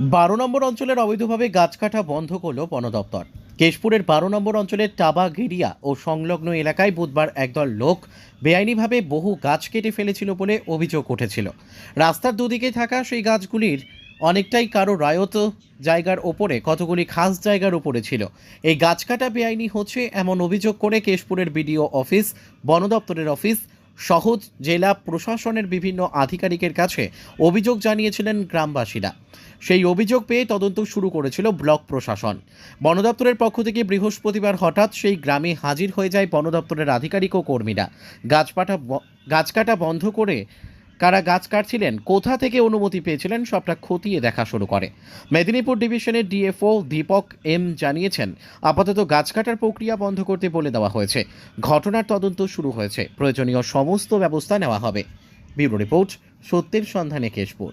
বারো নম্বর অঞ্চলের অবৈধভাবে গাছ কাটা বন্ধ করল বন দপ্তর। কেশপুরের বারো নম্বর অঞ্চলের টাবা গিরিয়া ও সংলগ্ন এলাকায় বুধবার একদল লোক বেআইনিভাবে বহু গাছ কেটে ফেলেছিল বলে অভিযোগ উঠেছিল। রাস্তার দুদিকে থাকা সেই গাছগুলির অনেকটাই কারও রায়ত জায়গার ওপরে, কতগুলি খাস জায়গার উপরে ছিল। এই গাছ কাটা বেআইনি হচ্ছে এমন অভিযোগ করে কেশপুরের বিডিও অফিস, বন দপ্তরের অফিস সহজ জেলা প্রশাসনের বিভিন্ন আধিকারিকের কাছে অভিযোগ জানিয়েছিলেন গ্রামবাসীরা। সেই অভিযোগ পেয়ে তদন্ত শুরু করেছিল ব্লক প্রশাসন। বন দপ্তরের পক্ষ থেকে বৃহস্পতিবার হঠাৎ সেই গ্রামে হাজির হয়ে যায় বন দপ্তরের আধিকারিক ও কর্মীরা। গাছপাটা গাছ কাটা বন্ধ করে কারা গাছ কাটছিলেন, কোথা থেকে অনুমতি পেয়েছিলেন, সবটা খতিয়ে দেখা শুরু করে। মেদিনীপুর ডিভিশনের ডিএফও দীপক এম জানিয়েছেন, আপাতত গাছ কাটার প্রক্রিয়া বন্ধ করতে বলে দেওয়া হয়েছে। ঘটনার তদন্ত শুরু হয়েছে। প্রয়োজনীয় সমস্ত ব্যবস্থা নেওয়া হবে। ব্যুরো রিপোর্ট, সত্যের সন্ধানে কেশপুর।